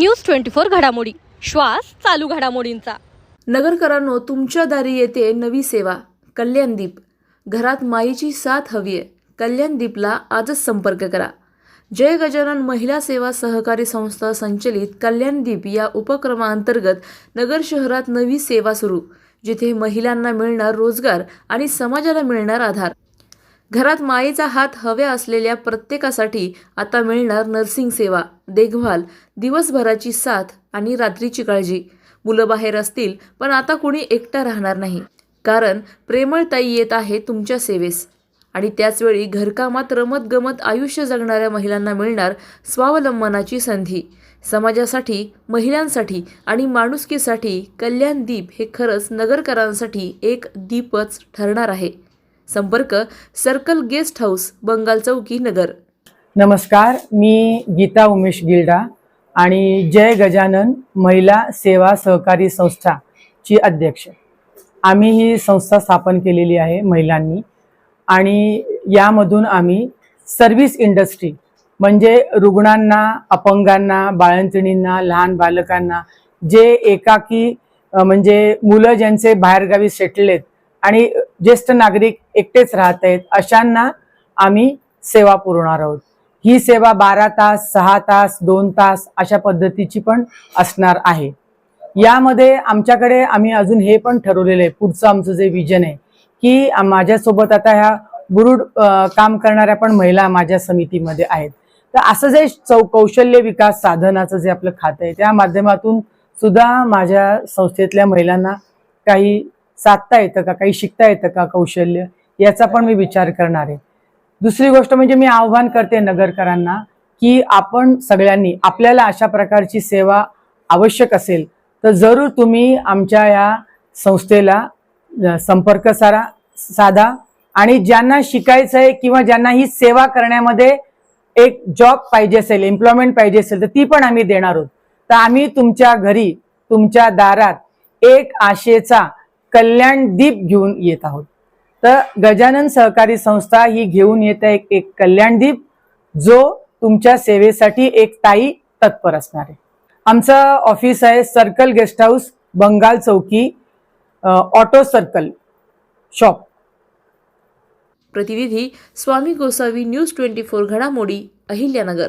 News twenty four घडामोडी. श्वास चालू घडामोडींचा. नगरकरांनो तुमच्या दारी येते नवी सेवा कल्याणदीप घरात माईची साथ हवी आहे. कल्याणदीपला आजच संपर्क करा. जय गजानन महिला सेवा सहकारी संस्था संचलित कल्याणदीप या उपक्रमाअंतर्गत नगर शहरात नवी सेवा सुरू जिथे महिलांना मिळणार रोजगार आणि समाजाला मिळणार आधार. घरात मायेचा हात हव्या असलेल्या प्रत्येकासाठी आता मिळणार नर्सिंग सेवा देखभाल दिवसभराची साथ आणि रात्रीची काळजी. मुलं बाहेर असतील पण आता कुणी एकटा राहणार नाही. कारण प्रेमळताई येत आहे तुमच्या सेवेस. आणि त्याचवेळी घरकामात रमत गमत आयुष्य जगणाऱ्या महिलांना मिळणार स्वावलंबनाची संधी. समाजासाठी महिलांसाठी आणि माणुसकीसाठी कल्याण दीप हे खरंच नगरकरांसाठी एक दीपच ठरणार आहे. संपर्क सर्कल गेस्ट हाऊस बंगाल चौकी नगर. नमस्कार मी गीता उमेश गिल्डा आणि जय गजानन महिला सेवा सहकारी संस्था ची अध्यक्ष. आम्ही ही संस्था स्थापन केलेली आहे महिलांनी आणि यामधून आम्ही सर्व्हिस इंडस्ट्री म्हणजे रुग्णांना अपंगांना बाळंतिणींना लहान बालकांना जे एकाकी म्हणजे मुलं ज्यांचे बाहेरगावी सेटलेत आणि ज्येष्ठ नागरिक एकटेच राहत आहेत अशांना आम्ही सेवा पुरवणार आहोत. ही सेवा बारा तास सहा तास दोन तास अशा पद्धतीची पण असणार आहे. यामध्ये आमच्याकडे आम्ही अजून हे पण ठरवलेलं आहे पुढचं आमचं जे विजन आहे की माझ्यासोबत आता ह्या बुरुड काम करणाऱ्या पण महिला माझ्या समितीमध्ये आहेत. तर असं जे चौ कौशल्य विकास साधनाचं जे आपलं खातं आहे त्या माध्यमातून सुद्धा माझ्या संस्थेतल्या महिलांना काही साधता येतं का? काही शिकता येतं का कौशल्य? याचा पण मी विचार करणार आहे. दुसरी गोष्ट म्हणजे मी आव्हान करते नगरकरांना की आपण सगळ्यांनी आपल्याला अशा प्रकारची सेवा आवश्यक असेल तर जरूर तुम्ही आमच्या या संस्थेला संपर्क सारा साधा आणि ज्यांना शिकायचं आहे किंवा ज्यांना ही सेवा करण्यामध्ये एक जॉब पाहिजे असेल एम्प्लॉयमेंट पाहिजे असेल तर ती पण आम्ही देणार आहोत. तर आम्ही तुमच्या घरी तुमच्या दारात एक आशेचा कल्याण दीप घेऊन येत आहोत. तर गजानन सहकारी संस्था ही घेऊन येत आहे एक- एक कल्याणदीप जो तुमच्या सेवेसाठी एक ताई तत्पर असणार आहे. आमचं ऑफिस आहे सर्कल गेस्ट हाऊस बंगाल चौकी ऑटो सर्कल शॉप प्रतिनिधी Swami Gosavi news twenty four घडामोडी अहिल्यानगर.